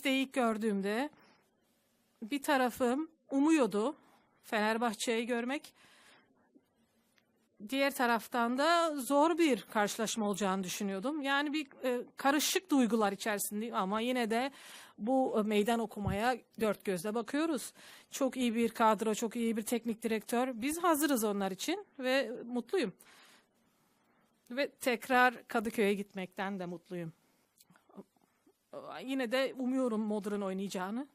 listeyi ilk gördüğümde bir tarafım umuyordu Fenerbahçe'yi görmek. Diğer taraftan da zor bir karşılaşma olacağını düşünüyordum. Yani bir e, karışık duygular içerisindeyim ama yine de bu e, meydan okumaya dört gözle bakıyoruz. Çok iyi bir kadro, çok iyi bir teknik direktör. Biz hazırız onlar için ve mutluyum. Ve tekrar Kadıköy'e gitmekten de mutluyum. Yine de umuyorum Modern oynayacağını.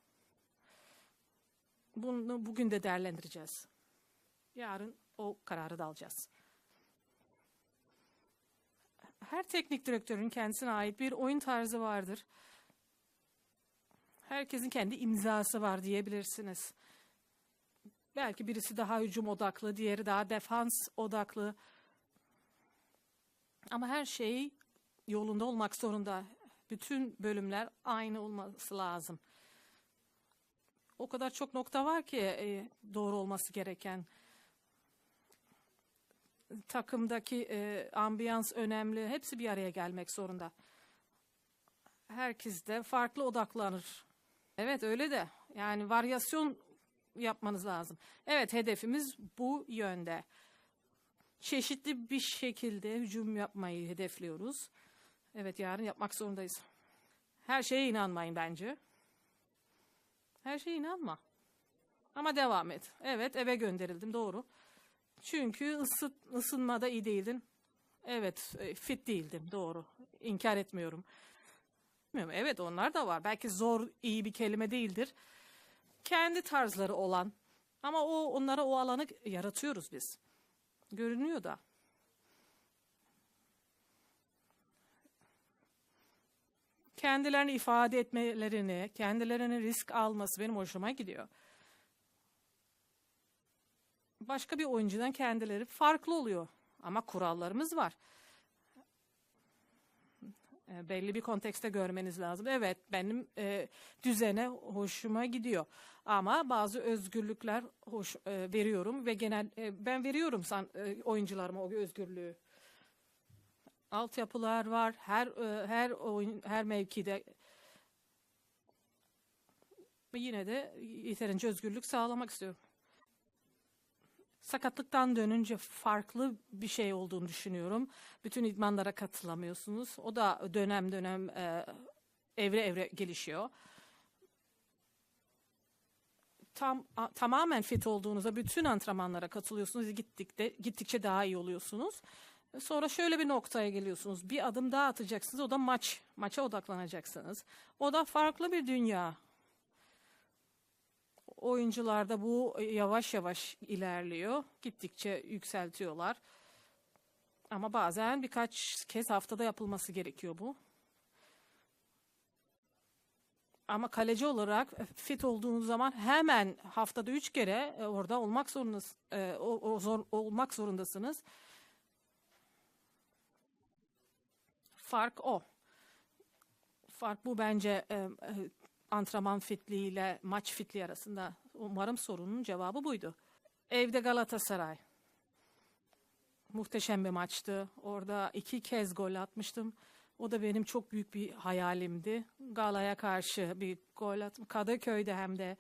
Bunu bugün de değerlendireceğiz. Yarın o kararı da alacağız. Her teknik direktörün kendisine ait bir oyun tarzı vardır. Herkesin kendi imzası var diyebilirsiniz. Belki birisi daha hücum odaklı, diğeri daha defans odaklı. Ama her şey yolunda olmak zorunda. Bütün bölümler aynı olması lazım. O kadar çok nokta var ki e, doğru olması gereken. Takımdaki e, ambiyans önemli. Hepsi bir araya gelmek zorunda. Herkes de farklı odaklanır. Evet öyle de. Yani varyasyon yapmanız lazım. Evet hedefimiz bu yönde. Çeşitli bir şekilde hücum yapmayı hedefliyoruz. Evet yarın yapmak zorundayız. Her şeye inanmayın bence. Her şeye inanma. Ama devam et. Evet eve gönderildim doğru. Çünkü ısı, ısınmada iyi değildin. Evet e, fit değildim doğru. İnkar etmiyorum. Evet onlar da var. Belki zor iyi bir kelime değildir. Kendi tarzları olan ama o onlara o alanı yaratıyoruz biz. Görünüyor da. Kendilerini ifade etmelerini, kendilerine risk alması benim hoşuma gidiyor. Başka bir oyuncudan kendileri farklı oluyor. Ama kurallarımız var. E, belli bir kontekste görmeniz lazım. Evet benim e, düzene hoşuma gidiyor. Ama bazı özgürlükler hoş e, veriyorum ve genel e, ben veriyorum san, e, oyuncularıma o özgürlüğü altyapılar var. Her e, her oyun her mevkide yine de yeterince özgürlük sağlamak istiyorum. Sakatlıktan dönünce farklı bir şey olduğunu düşünüyorum. Bütün idmanlara katılamıyorsunuz. O da dönem dönem e, evre evre gelişiyor. Tam a, tamamen fit olduğunuzda bütün antrenmanlara katılıyorsunuz. Gittikçe gittikçe daha iyi oluyorsunuz. Sonra şöyle bir noktaya geliyorsunuz. Bir adım daha atacaksınız. O da maç. Maça odaklanacaksınız. O da farklı bir dünya. Oyuncularda bu yavaş yavaş ilerliyor. Gittikçe yükseltiyorlar. Ama bazen birkaç kez haftada yapılması gerekiyor bu. Ama kaleci olarak fit olduğunuz zaman hemen haftada üç kere e, orada olmak zorundasınız. E, o, o zor, olmak zorundasınız. Fark o. Fark bu bence e, e, antrenman fitliği ile maç fitliği arasında. Umarım sorunun cevabı buydu. Evde Galatasaray. Muhteşem bir maçtı. Orada iki kez gol atmıştım. O da benim çok büyük bir hayalimdi. Gala'ya karşı bir gol attım. Kadıköy'de hem de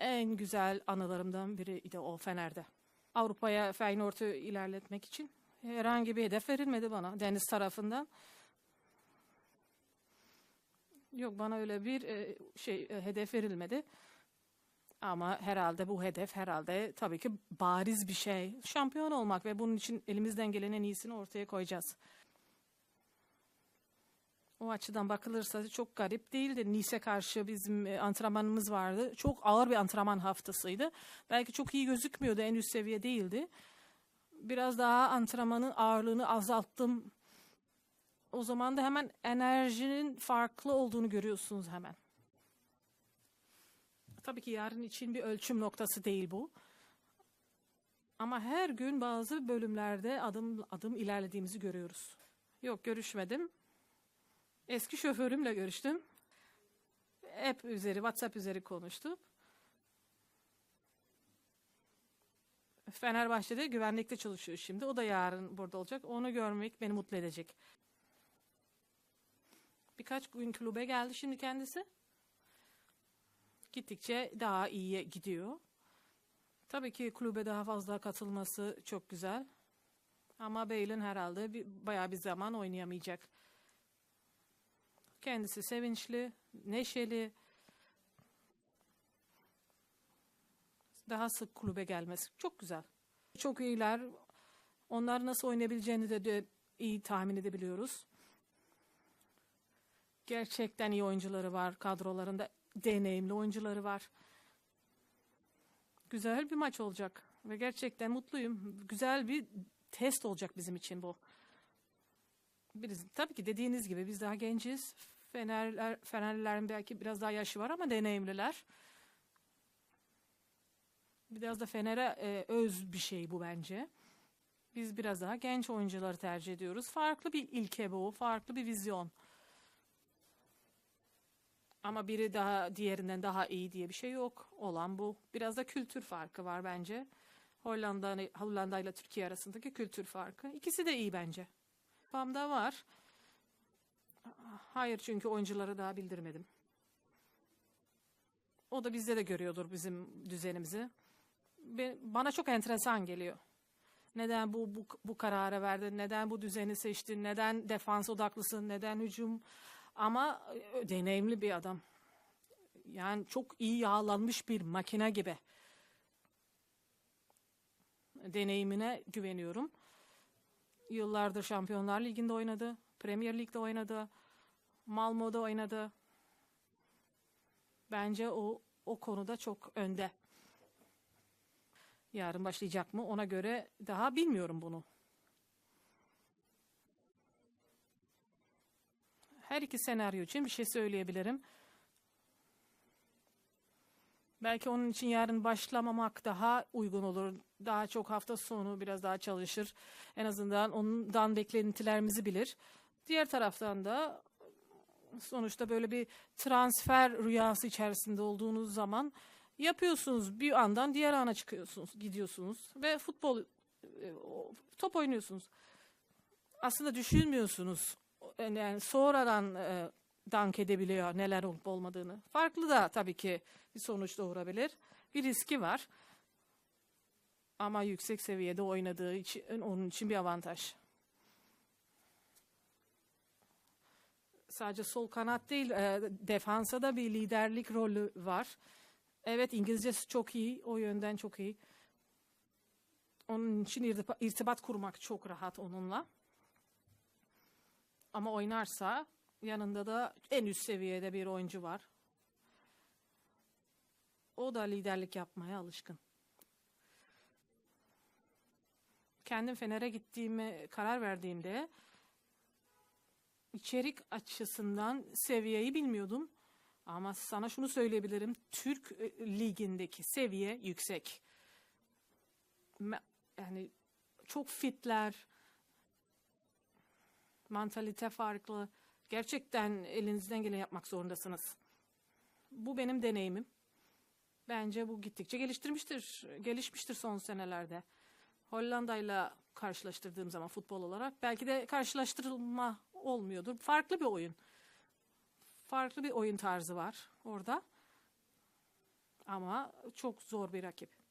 en güzel anılarımdan biriydi o Fener'de. Avrupa'ya Feyenoord'u ilerletmek için herhangi bir hedef verilmedi bana deniz tarafından. Yok bana öyle bir e, şey e, hedef verilmedi. Ama herhalde bu hedef herhalde tabii ki bariz bir şey. Şampiyon olmak ve bunun için elimizden gelen en iyisini ortaya koyacağız. O açıdan bakılırsa çok garip değildi. Nice karşı bizim e, antrenmanımız vardı. Çok ağır bir antrenman haftasıydı. Belki çok iyi gözükmüyordu, en üst seviye değildi biraz daha antrenmanın ağırlığını azalttım. O zaman da hemen enerjinin farklı olduğunu görüyorsunuz hemen. Tabii ki yarın için bir ölçüm noktası değil bu. Ama her gün bazı bölümlerde adım adım ilerlediğimizi görüyoruz. Yok görüşmedim. Eski şoförümle görüştüm. App üzeri, WhatsApp üzeri konuştuk. Fenerbahçe'de güvenlikte çalışıyor şimdi. O da yarın burada olacak. Onu görmek beni mutlu edecek. Birkaç gün kulübe geldi şimdi kendisi. Gittikçe daha iyiye gidiyor. Tabii ki kulübe daha fazla katılması çok güzel. Ama Bale'in herhalde bir, bayağı bir zaman oynayamayacak. Kendisi sevinçli, neşeli. Daha sık kulübe gelmesi çok güzel. Çok iyiler. Onlar nasıl oynayabileceğini de, de iyi tahmin edebiliyoruz. Gerçekten iyi oyuncuları var kadrolarında. Deneyimli oyuncuları var. Güzel bir maç olacak ve gerçekten mutluyum. Güzel bir test olacak bizim için bu. Biz, tabii ki dediğiniz gibi biz daha genciz. Fenerler, Fenerlilerin belki biraz daha yaşı var ama deneyimliler. Biraz da Fener'e e, öz bir şey bu bence. Biz biraz daha genç oyuncuları tercih ediyoruz. Farklı bir ilke bu, farklı bir vizyon. Ama biri daha diğerinden daha iyi diye bir şey yok. Olan bu. Biraz da kültür farkı var bence. Hollanda, Hollanda ile Türkiye arasındaki kültür farkı. İkisi de iyi bence. Kafamda var. Hayır çünkü oyuncuları daha bildirmedim. O da bizde de görüyordur bizim düzenimizi. Bana çok enteresan geliyor. Neden bu, bu bu kararı verdin? Neden bu düzeni seçtin? Neden defans odaklısın? Neden hücum? Ama e, deneyimli bir adam. Yani çok iyi yağlanmış bir makine gibi. Deneyimine güveniyorum. Yıllardır Şampiyonlar Ligi'nde oynadı. Premier Lig'de oynadı. Malmo'da oynadı. Bence o o konuda çok önde. Yarın başlayacak mı? Ona göre daha bilmiyorum bunu. Her iki senaryo için bir şey söyleyebilirim. Belki onun için yarın başlamamak daha uygun olur. Daha çok hafta sonu biraz daha çalışır. En azından ondan beklentilerimizi bilir. Diğer taraftan da sonuçta böyle bir transfer rüyası içerisinde olduğunuz zaman yapıyorsunuz. Bir andan diğer ana çıkıyorsunuz, gidiyorsunuz ve futbol e, top oynuyorsunuz. Aslında düşünmüyorsunuz. Yani sonradan e, dank edebiliyor neler olup olmadığını. Farklı da tabii ki bir sonuç doğurabilir. Bir riski var. Ama yüksek seviyede oynadığı için onun için bir avantaj. Sadece sol kanat değil, e, defansa da bir liderlik rolü var. Evet İngilizcesi çok iyi, o yönden çok iyi. Onun için irtiba- irtibat kurmak çok rahat onunla. Ama oynarsa yanında da en üst seviyede bir oyuncu var. O da liderlik yapmaya alışkın. Kendim Fener'e gittiğime karar verdiğimde içerik açısından seviyeyi bilmiyordum. Ama sana şunu söyleyebilirim. Türk e, ligindeki seviye yüksek. Yani çok fitler. Mantalite farklı. Gerçekten elinizden geleni yapmak zorundasınız. Bu benim deneyimim. Bence bu gittikçe geliştirmiştir, gelişmiştir son senelerde. Hollanda'yla karşılaştırdığım zaman futbol olarak belki de karşılaştırılma olmuyordur. Farklı bir oyun. Farklı bir oyun tarzı var orada. Ama çok zor bir rakip.